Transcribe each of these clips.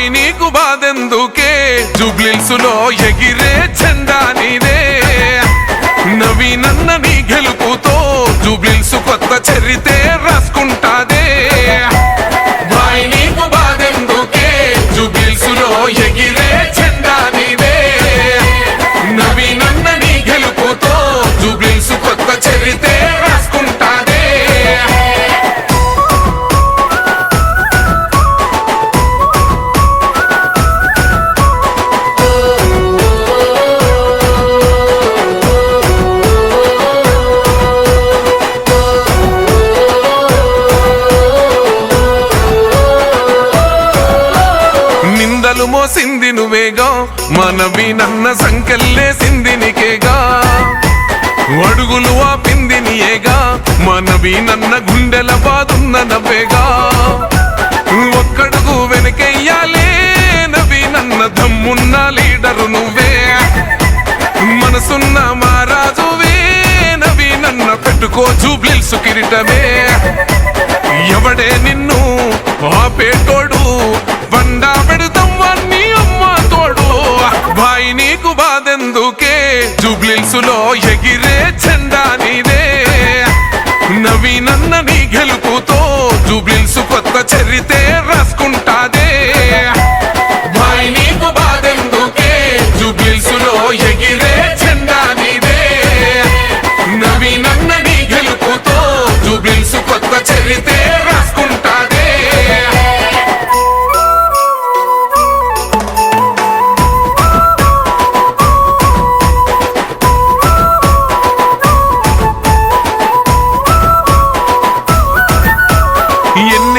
భాయి నీకు బాధెందుకే? జూబ్లిల్సులో ఎగిరే జెండా నీదే. నవీనన్న నీ గెలుపుతో జూబ్లిల్స్ కొత్త చరితే రాసుకుంటా నువ్వేగా మనవి నన్న సంకెళ్ళేసింది నీకేగా అడుగులు ఆపింది నీయేగా మనవి నన్న గుండెల బాదున్న నవ్వేగా? ఒక్కడుగు వెనకెయ్యాలే నవి నన్న దమ్మున్న లీడరు నువ్వే. మనసున్న మహారాజువే నవి నన్న పెట్టుకో జూబ్లిల్సు కిరీటమే. ఎవడే నిన్ను ఆపేటోడు? బండా పెడతాం భాయి నీకు బాధెందుకే? జూబ్లిల్సులో ఎగిరే జెండా నీదే. నవీనన్న నీ గెలుపుతో జూబ్లిల్స్ కొత్త చరితే రాసుకుంటా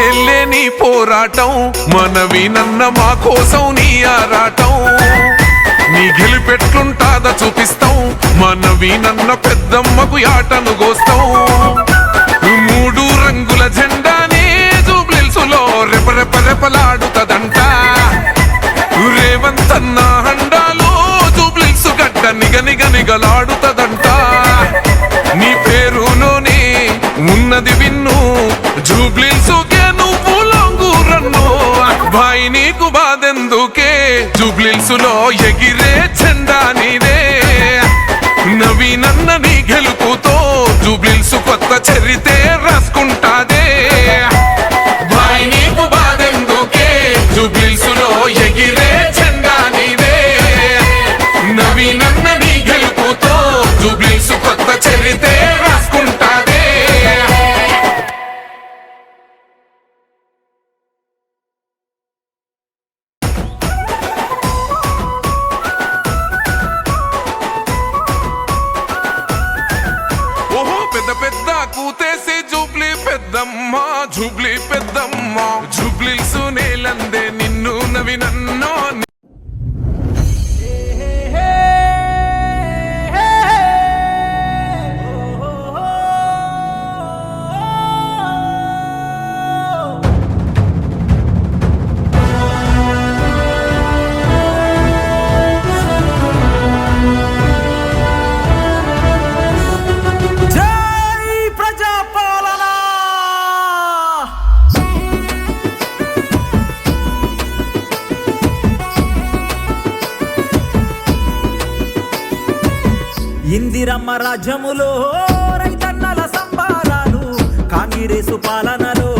ఎన్నెల్లే నీ పోరాటం మనవి నన్న మా కోసం నీ ఆరాటం. నీ గెలిపెట్లుంటాద చూపిస్తాం మనవి నన్న పెద్దమ్మకు ఆటను గోస్తాం. మూడు రంగుల జెండానే జూబ్లిల్సులో రెపరెప రెపలాడుతదంట. రేవంతన్న హండాలో జూబ్లిల్సు గడ్డ నిగ నిగ నిగలాడుతదంట. బాధెందుకే ఎగిరే చందా నీదే నవీనన్న నీ గెలుపుతో జూబ్లిల్స్ కొత్త చరితే రాసుకుంటాదే. పెద్ద కూతేసి జూబ్లీ పెద్దమ్మ జూబ్లీ పెద్దమ్మ జూబ్లీస్ ఇందిరమ్మ రాజ్యములో రైతన్నల సంబారాలు కాంగ్రెసు పాలనలో